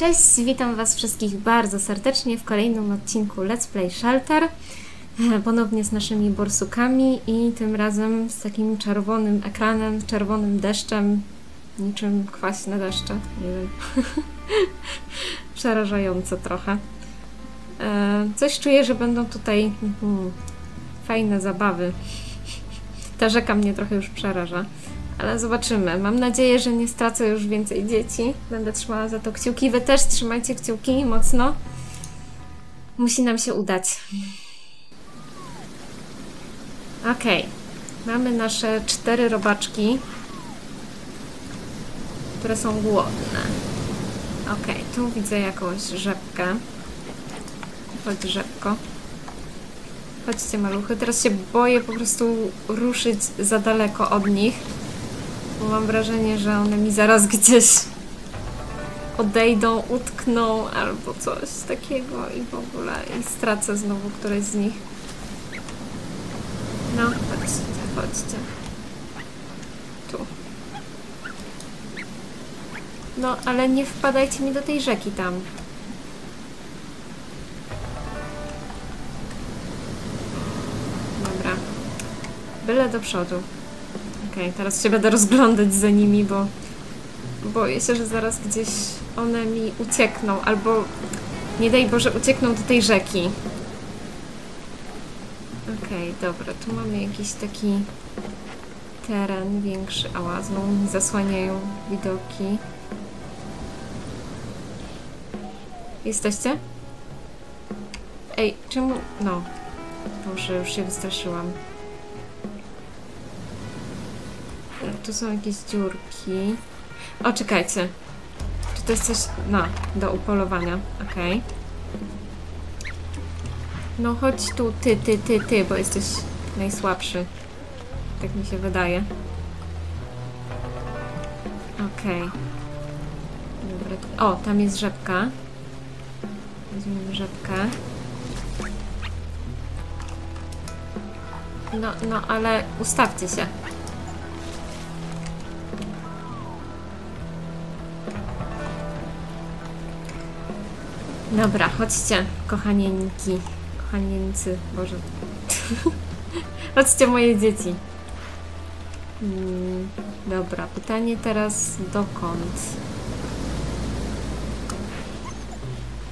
Cześć, witam Was wszystkich bardzo serdecznie w kolejnym odcinku Let's Play Shelter. E, Ponownie z naszymi borsukami i tym razem z takim czerwonym ekranem, czerwonym deszczem, niczym kwaśne deszcze, nie wiem. Przerażające trochę. E, Coś czuję, że będą tutaj hmm, fajne zabawy. Ta rzeka mnie trochę już przeraża. Ale zobaczymy. Mam nadzieję, że nie stracę już więcej dzieci. Będę trzymała za to kciuki. Wy też trzymajcie kciuki mocno. Musi nam się udać. Okej. Mamy nasze cztery robaczki, które są głodne. Okej, tu widzę jakąś rzepkę. Chodź rzepko. Chodźcie maluchy. Teraz się boję po prostu ruszyć za daleko od nich. Bo mam wrażenie, że one mi zaraz gdzieś odejdą, utkną albo coś takiego i w ogóle i stracę znowu któreś z nich. No, chodźcie, chodźcie. Tu. No, ale nie wpadajcie mi do tej rzeki tam. Dobra. Byle do przodu. Okej, teraz się będę rozglądać za nimi, bo boję się, że zaraz gdzieś one mi uciekną, albo nie daj Boże, uciekną do tej rzeki. Okej, dobra, tu mamy jakiś taki teren większy. Ała, znowu mi zasłaniają widoki. Jesteście? Ej, czemu... No. Boże, już się wystraszyłam. Tu są jakieś dziurki. O, czekajcie. Czy to jest coś... No, do upolowania. Okej. No chodź tu, ty, ty, ty, ty, bo jesteś najsłabszy. Tak mi się wydaje. Okej. Dobra. tu- O, tam jest rzepka. Weźmiemy rzepkę. No, no, ale ustawcie się. Dobra, chodźcie, kochanieńki. Kochanieńcy, Boże. chodźcie, moje dzieci. Mm, dobra, pytanie teraz dokąd?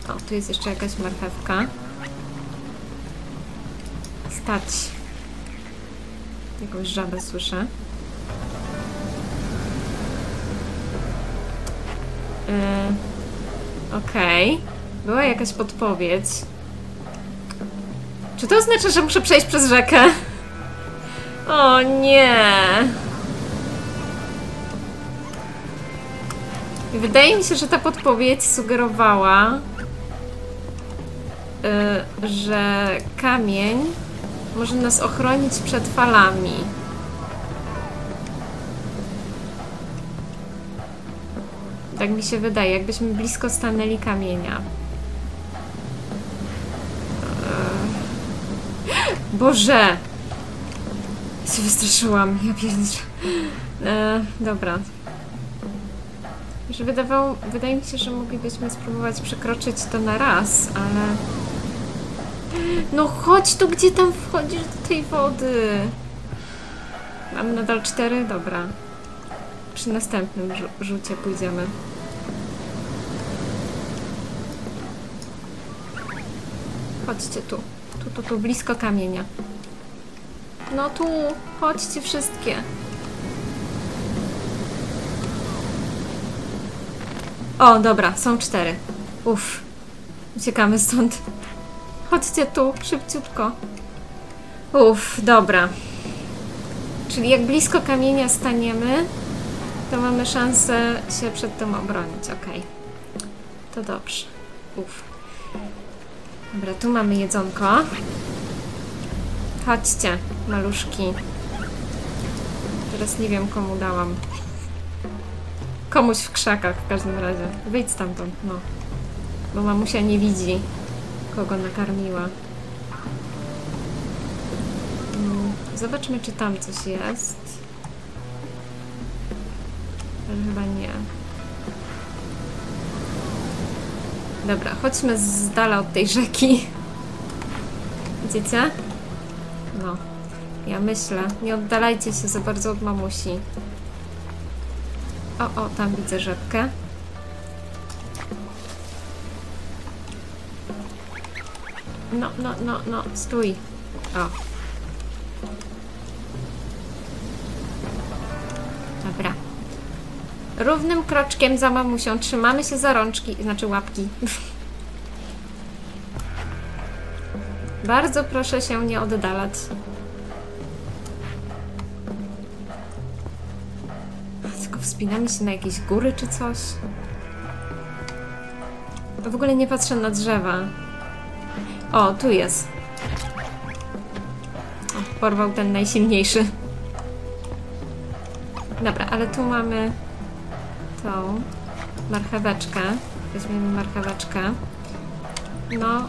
O, tu jest jeszcze jakaś marchewka. Stać. Jakąś żabę słyszę. Yy, Okej. Była jakaś podpowiedź. Czy to oznacza, że muszę przejść przez rzekę? O nie! Wydaje mi się, że ta podpowiedź sugerowała, y, że kamień może nas ochronić przed falami. Tak mi się wydaje, jakbyśmy blisko stanęli kamienia. Boże! Się wystraszyłam, ja pierdziczę. Eee, dobra. Że wydawało, wydaje mi się, że moglibyśmy spróbować przekroczyć to na raz, ale... No chodź tu, gdzie tam wchodzisz do tej wody. Mam nadal cztery? Dobra. Przy następnym rzu- rzucie pójdziemy. Chodźcie tu. Tu, tu, blisko kamienia. No tu, chodźcie wszystkie. O, dobra, są cztery. Uff. Uciekamy stąd. Chodźcie tu, szybciutko. Uff, dobra. Czyli jak blisko kamienia staniemy, to mamy szansę się przed tym obronić. Okej. To dobrze. Uff. Dobra, tu mamy jedzonko. Chodźcie, maluszki. Teraz nie wiem, komu dałam. Komuś w krzakach w każdym razie. Wyjdź stamtąd, no. Bo mamusia nie widzi, kogo nakarmiła. Mm, Zobaczmy, czy tam coś jest. Ale chyba nie. Dobra, chodźmy z dala od tej rzeki. Widzicie? No. Ja myślę. Nie oddalajcie się za bardzo od mamusi. O, o, tam widzę rzepkę. No, no, no, no, stój. O. Dobra. Równym kroczkiem za mamusią trzymamy się za rączki, znaczy łapki. Bardzo proszę się nie oddalać. Tylko wspinamy się na jakieś góry czy coś. W ogóle nie patrzę na drzewa. O, tu jest. O, porwał ten najsilniejszy. Dobra, ale tu mamy tą marcheweczkę. Weźmiemy marcheweczkę. No,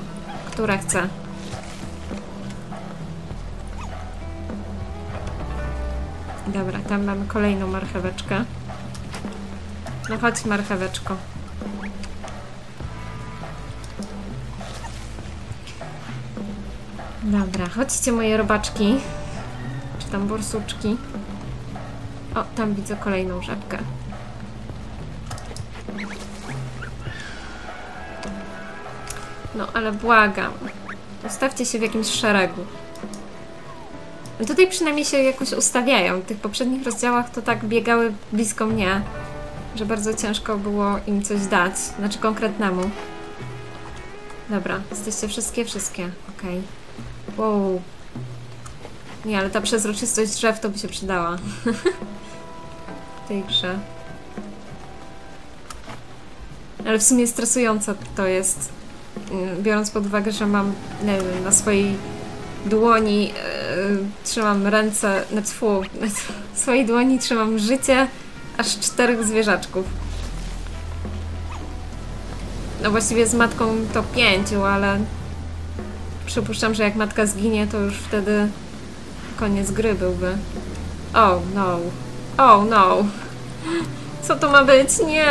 która chce. Dobra, tam mamy kolejną marcheweczkę. No chodź marcheweczko. Dobra, chodźcie moje robaczki. Czy tam borsuczki. O, tam widzę kolejną rzepkę. No, ale błagam. Ustawcie się w jakimś szeregu. Tutaj przynajmniej się jakoś ustawiają. W tych poprzednich rozdziałach to tak biegały blisko mnie, że bardzo ciężko było im coś dać. Znaczy konkretnemu. Dobra, jesteście wszystkie? Wszystkie. Okej. Wow. Nie, ale ta przezroczystość drzew to by się przydała. w tej grze. Ale w sumie stresujące to jest. Mm, Biorąc pod uwagę, że mam wiem, na swojej dłoni yy, trzymam ręce, znaczy fu, w swojej dłoni trzymam życie aż czterech zwierzaczków. No właściwie z matką to pięciu, ale przypuszczam, że jak matka zginie, to już wtedy koniec gry byłby. Oh no. Oh no. Co to ma być? Nie.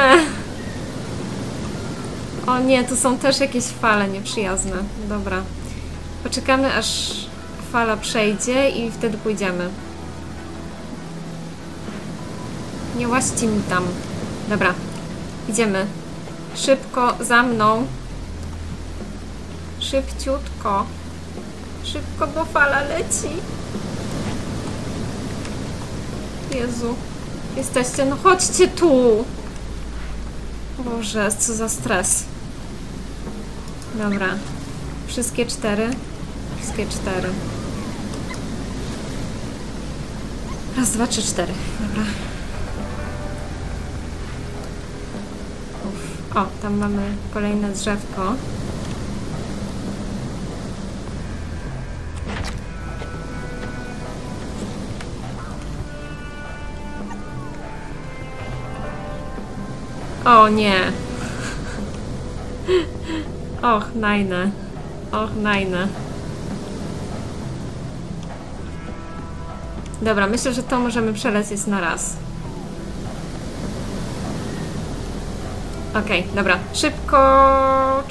O nie, tu są też jakieś fale nieprzyjazne. Dobra. Poczekamy aż fala przejdzie i wtedy pójdziemy. Nie łaźcie mi tam. Dobra. Idziemy. Szybko, za mną. Szybciutko. Szybko, bo fala leci. Jezu. Jesteście, no chodźcie tu. Boże, co za stres. Dobra. Wszystkie cztery. Wszystkie cztery. Raz, dwa, trzy, cztery. Dobra. Uf. O, tam mamy kolejne drzewko. O nie. Och, najne. Och, najne. Dobra, myślę, że to możemy przelecieć na raz. Okej, dobra. Szybko.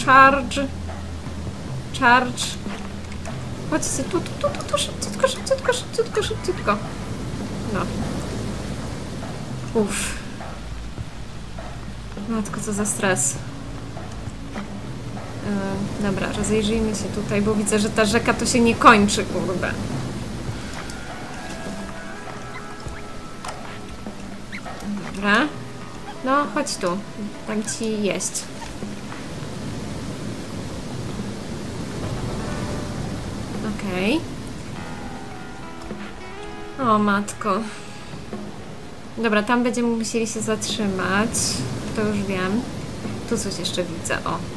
Charge. Charge. Chodźcie tu, tu, tu, tu, tu, szybciutko, szybciutko, szybciutko, szybciutko. No. Uff. Matko, co za stres. Yy, dobra, rozejrzyjmy się tutaj, bo widzę, że ta rzeka to się nie kończy, kurde. Dobra. No, chodź tu. Dam ci jeść. Okej. O, matko. Dobra, tam będziemy musieli się zatrzymać. To już wiem. Tu coś jeszcze widzę, o.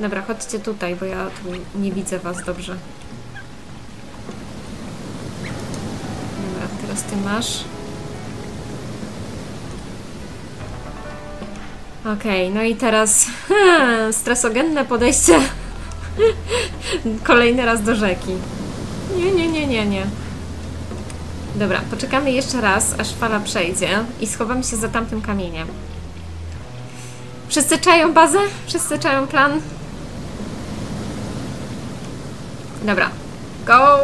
Dobra, chodźcie tutaj, bo ja tu nie widzę was dobrze. Dobra, teraz ty masz. Okej, no i teraz stresogenne podejście kolejny raz do rzeki. Nie, nie, nie, nie, nie. Dobra, poczekamy jeszcze raz, aż fala przejdzie i schowamy się za tamtym kamieniem. Wszyscy czają bazę? Wszyscy czają plan? Dobra. Go!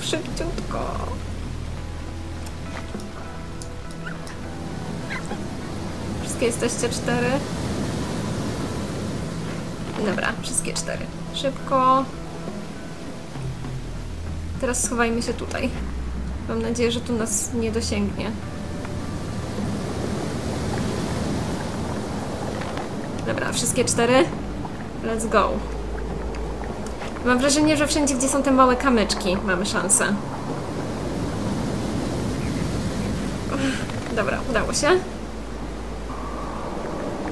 Szybciutko. Wszystkie jesteście cztery? Dobra, wszystkie cztery. Szybko. Teraz schowajmy się tutaj. Mam nadzieję, że tu nas nie dosięgnie. Dobra, wszystkie cztery. Let's go. Mam wrażenie, że wszędzie, gdzie są te małe kamyczki, mamy szansę. Dobra, udało się.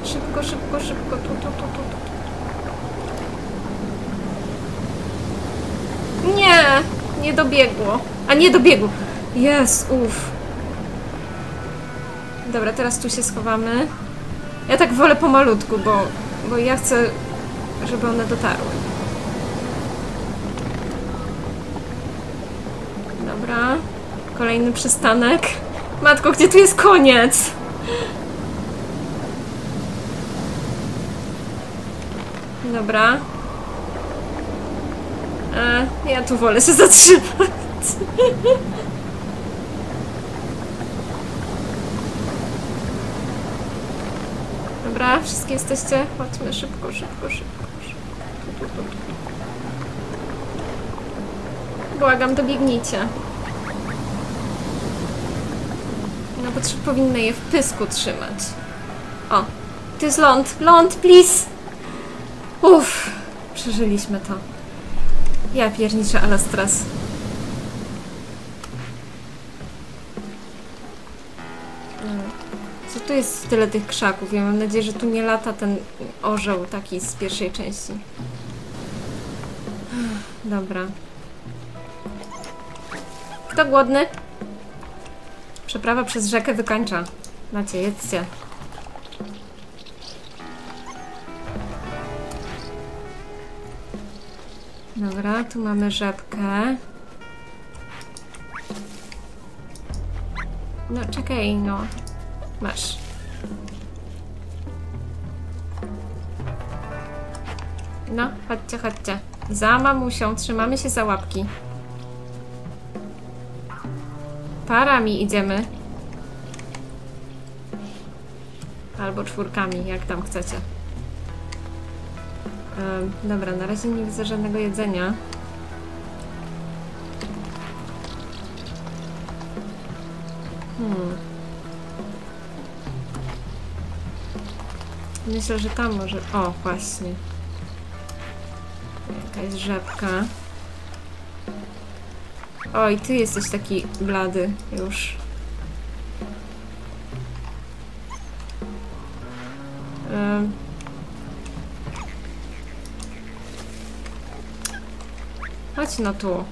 Szybko, szybko, szybko. Tu, tu, tu, tu, tu. Nie! Nie dobiegło. A nie dobiegło. Jest, uff. Dobra, teraz tu się schowamy. Ja tak wolę pomalutku, bo, bo ja chcę, żeby one dotarły. Dobra. Kolejny przystanek. Matko, gdzie tu jest koniec? Dobra. E, ja tu wolę się zatrzymać. Dobra, wszystkie jesteście? Chodźmy szybko, szybko, szybko. szybko. Błagam, dobiegnijcie. No bo trzy- je w pysku trzymać. O, to jest ląd. Ląd, please! Uff, przeżyliśmy to. Ja pierniczę, ale. Mm. Co tu jest tyle tych krzaków? Ja mam nadzieję, że tu nie lata ten orzeł taki z pierwszej części. Dobra. Kto głodny? Przeprawa przez rzekę wykańcza. Macie, jedzcie. Dobra, tu mamy rzepkę. No, czekaj, no. Masz. No, chodźcie, chodźcie. Za mamusią, trzymamy się za łapki. Parami idziemy. Albo czwórkami, jak tam chcecie. Em, dobra, na razie nie widzę żadnego jedzenia. Hmm. Myślę, że tam może... O, właśnie. Jakaś rzepka. Oj, ty jesteś taki blady już. Chodź no tu.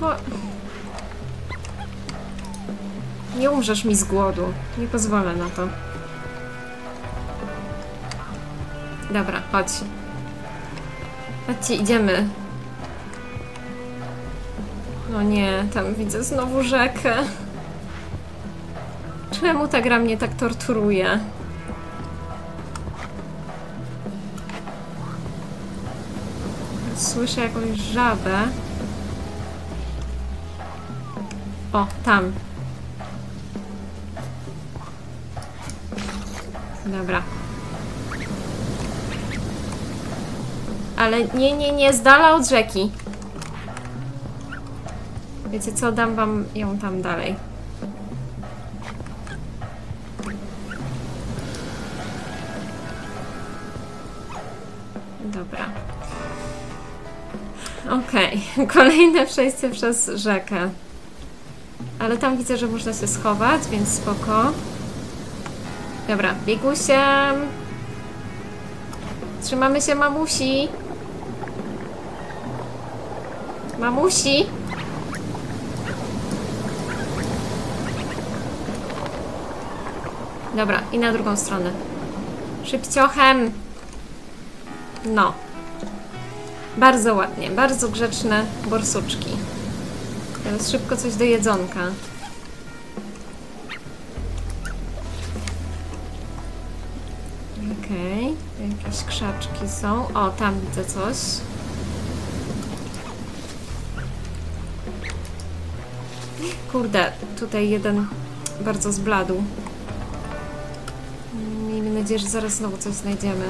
No Nie umrzesz mi z głodu. Nie pozwolę na to. Dobra, chodź. Chodźcie, idziemy. No nie, tam widzę znowu rzekę. Czemu ta gra mnie tak torturuje? Słyszę jakąś żabę. O, tam. Dobra. Ale nie, nie, nie, z dala od rzeki. Wiecie co, dam wam ją tam dalej. Dobra. Okej, kolejne przejście przez rzekę. Ale tam widzę, że można się schować, więc spoko. Dobra, biegusiem. Trzymamy się mamusi. Mamusi? Dobra, i na drugą stronę. Szybciochem. No. Bardzo ładnie, bardzo grzeczne borsuczki. Teraz szybko coś do jedzonka. Okej, okay. jakieś krzaczki są. O, tam widzę coś. Kurde, tutaj jeden bardzo zbladł. Miejmy nadzieję, że zaraz znowu coś znajdziemy.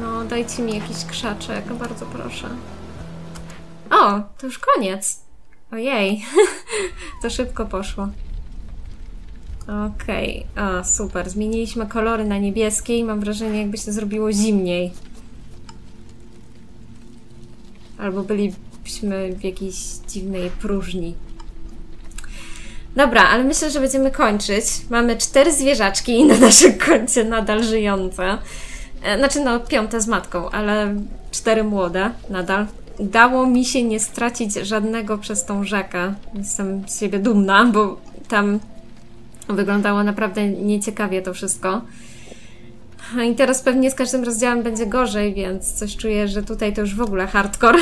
No, dajcie mi jakiś krzaczek, bardzo proszę. O, to już koniec. Ojej, to szybko poszło. Okej, okay. super. Zmieniliśmy kolory na niebieskie i mam wrażenie, jakby się zrobiło zimniej. Albo bylibyśmy w jakiejś dziwnej próżni. Dobra, ale myślę, że będziemy kończyć. Mamy cztery zwierzaczki na naszym koncie nadal żyjące. E, znaczy, no, piąte z matką, ale cztery młode nadal. Dało mi się nie stracić żadnego przez tą rzekę. Jestem z siebie dumna, bo tam wyglądało naprawdę nieciekawie to wszystko. I teraz pewnie z każdym rozdziałem będzie gorzej, więc coś czuję, że tutaj to już w ogóle hardcore.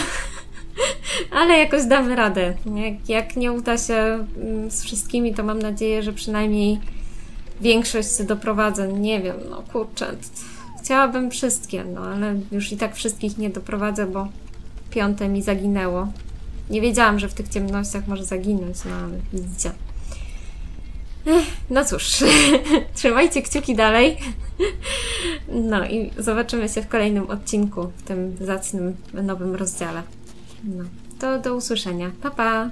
Ale jakoś damy radę. Jak, jak nie uda się mm, z wszystkimi, to mam nadzieję, że przynajmniej większość doprowadzę. Nie wiem, no kurczę. Chciałabym wszystkie, no ale już i tak wszystkich nie doprowadzę, bo piąte mi zaginęło. Nie wiedziałam, że w tych ciemnościach może zaginąć, no ale widzicie. No cóż, trzymajcie kciuki dalej. No i zobaczymy się w kolejnym odcinku, w tym zacnym nowym rozdziale. No, to do usłyszenia. Pa, pa!